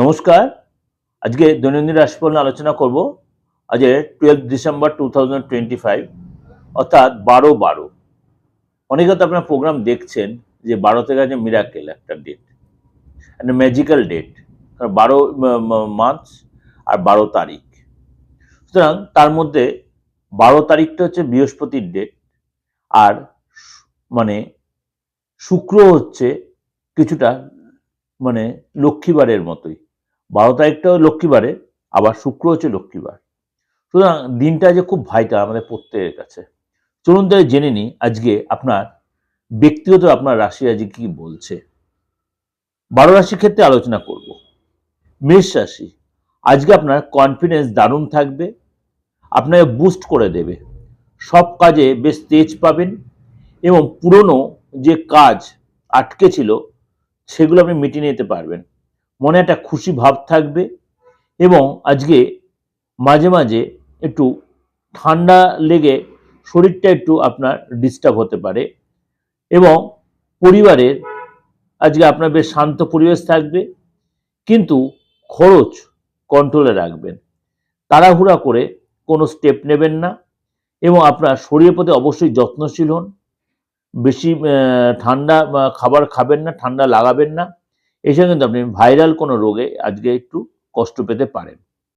নমস্কার। আজকে দৈনন্দিন রাশিফল নিয়ে আলোচনা করব। আজ twelve December two thousand twenty five অর্থাৎ বারো বারো। অনেকে তো আপনার প্রোগ্রাম দেখছেন যে বারো থেকে আছে মিরাকেল একটা ডেট একটা ম্যাজিক্যাল ডেট বারো মার্চ আর বারো তারিখ। সুতরাং তার মধ্যে বারো তারিখটা হচ্ছে বৃহস্পতির ডেট আর মানে শুক্র হচ্ছে কিছুটা মানে লক্ষ্মীবারের মতোই। বারো তারিখটাও লক্ষ্মীবারে, আবার শুক্র হচ্ছে লক্ষ্মীবার। সুতরাং দিনটা যে খুব ভাইটা আমাদের প্রত্যেকের কাছে। চলুন তাই জেনে নিই আজকে আপনার ব্যক্তিগত আপনার রাশি আজকে কি বলছে। বারো রাশির ক্ষেত্রে আলোচনা করব। মেষ রাশি, আজকে আপনার কনফিডেন্স দারুণ থাকবে, আপনাকে বুস্ট করে দেবে। সব কাজে বেশ তেজ পাবেন এবং পুরনো যে কাজ আটকে ছিল, সেগুলো আপনি মিটিয়ে নিতে পারবেন। মনে একটা খুশি ভাব থাকবে এবং আজকে মাঝে মাঝে একটু ঠান্ডা লেগে শরীরটা একটু আপনার ডিস্টার্ব হতে পারে এবং পরিবারের আজকে আপনার বেশ শান্ত পরিবেশ থাকবে কিন্তু খরচ কন্ট্রোলে রাখবেন। তাড়াহুড়া করে কোনো স্টেপ নেবেন না এবং আপনার শরীরের প্রতি অবশ্যই যত্নশীল হন। বেশি ঠান্ডা খাবার খাবেন না, ঠান্ডা লাগাবেন না। এসে কিন্তু আপনি ভাইরাল কোনো রোগে আজকে একটু কষ্ট পেতে পারেন।